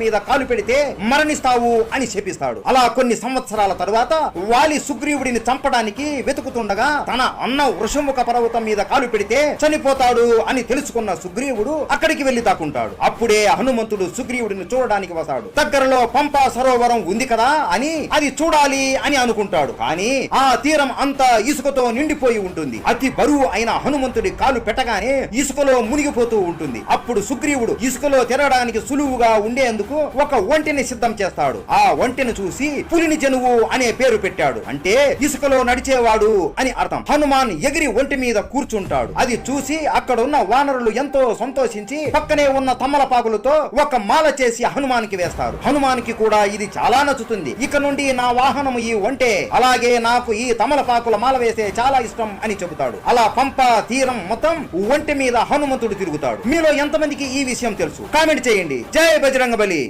మీద కాలు పెడితే మరణిస్తావు అని శపిస్తాడు అలా కొన్ని సంవత్సరాల తరువాత వాలి సుగ్రీవుడిని చంపడానికి వెతుకుతుండగా తన అన్న వృషముఖ పర్వతం మీద కాలు పెడితే చనిపోతాడు అని తెలుసుకున్న సుగ్రీవుడు అక్కడికి వెళ్ళి దాక్కుంటాడు. అప్పుడే హనుమంతుడు సుగ్రీవుడిని చూడడానికి వస్తాడు. దగ్గరలో పంపా సరోవరం ఉంది కదా అని అది చూడాలి అని అనుకుంటాడు. కానీ ఆ తీరం అంతా ఇసుకతో నిండిపోయి ఉంటుంది. అతి బరువు అయిన హనుమంతుడి కాలు పెట్టగానే ఇసుకలో మునిగిపోతూ ఉంటుంది. అప్పుడు సుగ్రీవుడు ఇసుకలో తిరగడానికి సులువుగా ఉండేందుకు ఒక ఒంటిని సిద్ధం చేస్తాడు. ఆ ఒంటిని చూసి పులిని జనువు అనే పేరు పెట్టాడు. అంటే ఇసుకలో నడిచేవాడు అని అర్థం. హనుమాన్ ఎగిరి ఒంటి మీద కూర్చుంటాడు. అది చూసి అక్కడ ఉన్న వానరులు ఎంతో సంతోషించి పక్కనే ఉన్న తమలపాకులతో ఒక మాల చేసి హనుమానికి వేస్తారు. హనుమానికి కూడా ఇది చాలా నచ్చుతుంది. ఇక నుండి నా వాహనం ఈ ఒంటే. అలాగే నాకు ఈ తమలపాకుల మాల వేసే చాలా ఇష్టం అని చెబుతాడు. అలా పంప తీరం మొత్తం ఒంటి మీద హనుమంతుడు తిరుగుతాడు. మీలో ఎంతమందికి ఈ విషయం తెలుసు? కామెంట్ చేయండి. జై బజరంగ బలి